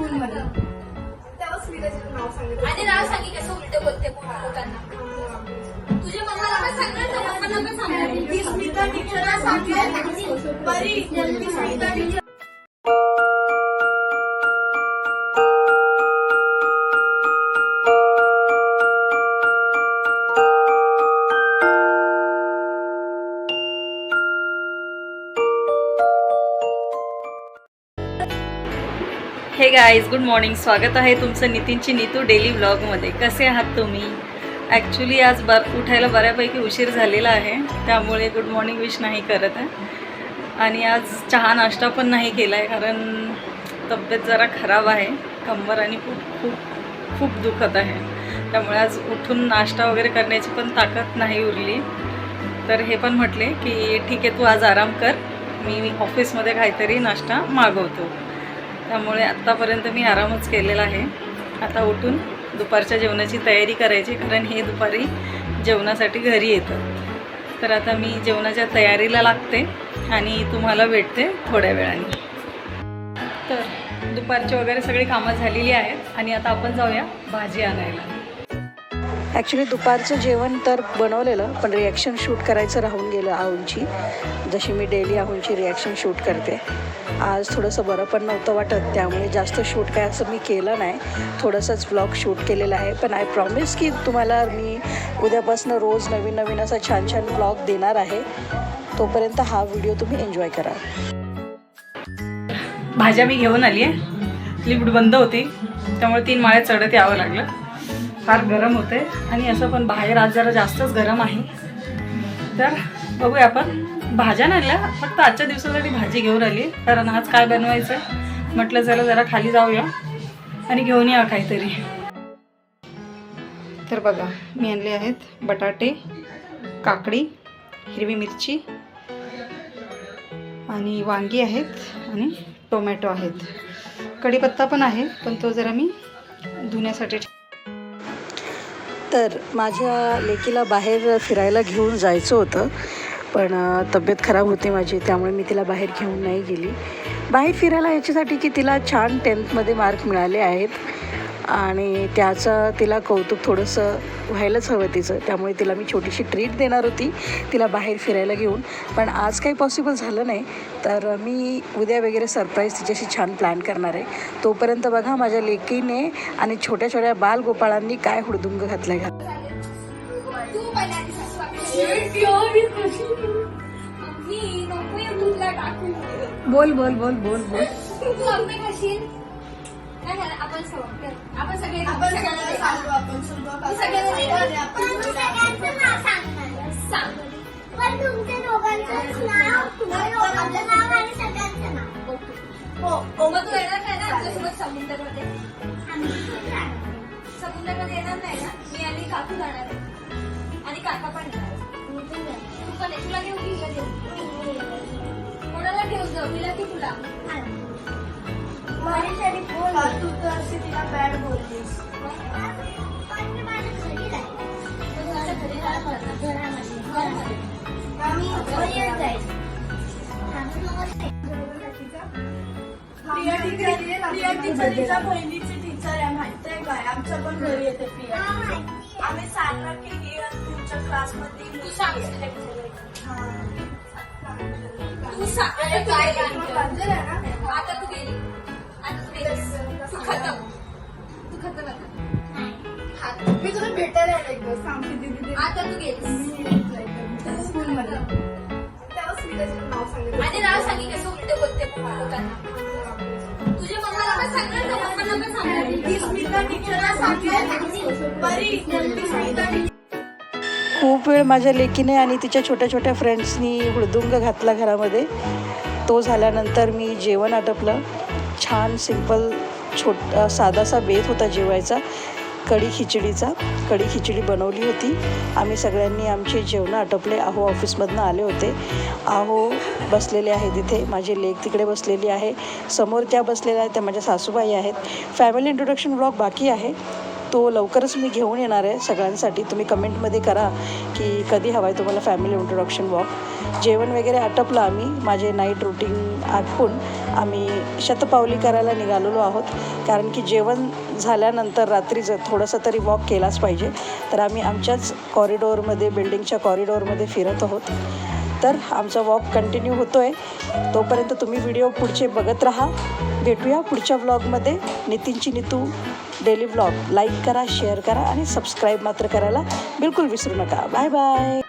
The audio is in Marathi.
स्कूल मध्ये तेव्हाच मी त्याचं नाव सांगितलं. आणि नाव सांगी कसं उलट बोलते लोकांना. तुझ्या मम्माला पण सांगणार तर पप्पांना पण सांगणार ती स्मिता टीचरला सांगितलं बरी ती स्मिता टीचर हे गाईज गुड मॉर्निंग स्वागत आहे तुमचं नितीनची नीतू डेली ब्लॉगमध्ये कसे आहात तुम्ही? ॲक्च्युली आज ब उठायला बऱ्यापैकी उशीर झालेला आहे त्यामुळे गुड मॉर्निंग विश नाही करत आहे. आणि आज चहा नाश्ता पण नाही केला आहे कारण तब्येत जरा खराब आहे कंबर आणि खूप खूप खूप दुखत आहे. त्यामुळे आज उठून नाश्ता वगैरे करण्याची पण ताकद नाही उरली. तर हे पण म्हटले की ठीक आहे तू आज आराम कर. मी ऑफिसमध्ये काहीतरी नाश्ता मागवतो. त्यामुळे आत्तापर्यंत मी आरामच केलेला आहे. आता उठून दुपारच्या जेवणाची तयारी करायची कारण हे दुपारी जेवणासाठी घरी येतं. तर आता मी जेवणाच्या तयारीला लागते आणि तुम्हाला भेटते थोड्या वेळाने. तर दुपारची वगैरे सगळी कामं झालेली आहेत आणि आता आपण जाऊया भाजी आणायला. ॲक्च्युली दुपारचं जेवण तर बनवलेलं पण रिॲक्शन शूट करायचं राहून गेलं आहूंची जशी मी डेली आहूंची रिॲक्शन शूट करते. आज थोडंसं बरं पण नव्हतं वाटत त्यामुळे जास्त शूट काय असं मी केलं नाही. थोडंसंच ब्लॉग शूट केलेलं आहे. पण आय प्रॉमिस की तुम्हाला मी उद्यापासून रोज नवीन नवीन असा छान छान ब्लॉग देणार आहे. तोपर्यंत हा व्हिडिओ तुम्ही एन्जॉय करा. भाज्या मी घेऊन आली आहे लिफ्ट बंद होती. त्यामुळे तीन माळ्या चढत यावं लागलं. फार गरम होते आणि असं पण बाहेर आज जरा जास्तच गरम आहे. तर बघूया आपण. भाज्या नाही आणल्या फक्त आजच्या दिवसासाठी भाजी घेऊन आली. कारण आज काय बनवायचं? म्हटलं चला जरा खाली जाऊया आणि घेऊन या काहीतरी. तर बघा मी आणले आहेत बटाटे काकडी हिरवी मिरची आणि वांगी आहेत आणि टोमॅटो आहेत. कढीपत्ता पण आहे पण तो जरा मी धुण्यासाठी तर माझ्या लेकीला बाहेर फिरायला घेऊन जायचं होतं. पण तब्येत खराब होती माझी त्यामुळे मी तिला बाहेर घेऊन नाही गेली. बाहेर फिरायला याच्यासाठी की तिला छान टेन्थमध्ये मार्क मिळाले आहेत. आणि त्याचं तिला कौतुक थोडंसं व्हायलाच हवं तिचं. त्यामुळे तिला मी छोटीशी ट्रीट देणार होती तिला बाहेर फिरायला घेऊन. पण आज काही पॉसिबल झालं नाही. तर मी उद्या वगैरे सरप्राईज तिच्याशी छान प्लॅन करणार आहे. तोपर्यंत बघा माझ्या लेकीने आणि छोट्या छोट्या बालगोपाळांनी काय हुडदुंग घातलं घात तू पहिल्या आधी सासू मम्मी नको युट्यूबला टाकू बोल बोल बोल बोल बोल. आपण सगळं कर. आपण सगळे आपण सगळ्यांना. सांगू आपण सुद्धा तू सगळ्यांना दे. आणि आपण सगळ्यांना सांग पण तुमच्या दोघांचं नाव तुमच्या दोघांचं नाव आणि सगळ्यांचं नाव हो हो मग तू येणार नाही ना आमच्यासोबत समुद्रामध्ये आम्ही. समुद्रामध्ये येणार नाही ना मी आणि काकू जाणार आहे. आणि काका पण येणार आहे. मी पण जाणार. तू पण आहे. तुला घेऊ की हिला घेऊ कोणाला घेऊ जाऊ तिला की तुला. का तू तर अशी तिला बॅड बोललीस. प्रिया टीचर तिच्या बहिणीची टीचर आहे माहितीये काय आमच्या पण घरी येते प्रिया. आम्ही सांगणार की तुमच्या क्लासमधली तू मुलगी सांग आहे. तुझ्या घरी. तू सांग आता तू काय? आता तू गेली. मी तुला भेटायला एकदा सांगते आता तू गेलीस स्कूल मध्ये मी त्याचं नाव सांगितलं आणि नाव कसं उलट बोलते तुझ्या मम्माला पण सांगणार तर पण सांगणार ती स्मिता टीचरला बरी ती स्मिता खूप वेळ माझ्या लेकीने आणि तिच्या छोट्या छोट्या फ्रेंड्सनी हुडदुंग घातला घरामध्ये. तो झाल्यानंतर मी जेवण आटपलं. छान सिंपल छोट साधासा बेत होता जेवायचा. कढी खिचडीचा. कढी खिचडी बनवली होती. आम्ही सगळ्यांनी आमचे जेवणं आटपले. आहो ऑफिसमधनं आले होते. आहो बसलेले आहे तिथे माझी लेक तिकडे बसलेली आहे. समोर त्या बसलेल्या आहेत त्या माझ्या सासूबाई आहेत. फॅमिली इंट्रोडक्शन ब्लॉग बाकी आहे. तो लवकरच मी घेऊन येणार आहे. सगळ्यांसाठी तुम्ही कमेंटमध्ये करा की कधी हवा आहे तुम्हाला फॅमिली इंट्रोडक्शन वॉक जेवण वगैरे आटपलं आम्ही. माझे नाईट रुटीन आटपून आम्ही शतपावली करायला निघालेलो आहोत. कारण की जेवण झाल्यानंतर रात्रीचं थोडंसं तरी वॉक केलाच पाहिजे. तर आम्ही आमच्याच कॉरिडोरमध्ये बिल्डिंगच्या कॉरिडोरमध्ये फिरत आहोत. तर आमचा वॉक कंटिन्यू होतो आहे तोपर्यंत तुम्ही व्हिडिओ पुढचे बघत राहा. भेटूया पुढच्या व्लॉगमध्ये नितीनची नितू डेली व्लॉग लाईक करा शेअर करा आणि सबस्क्राईब मात्र करायला बिलकुल विसरू नका. Bye bye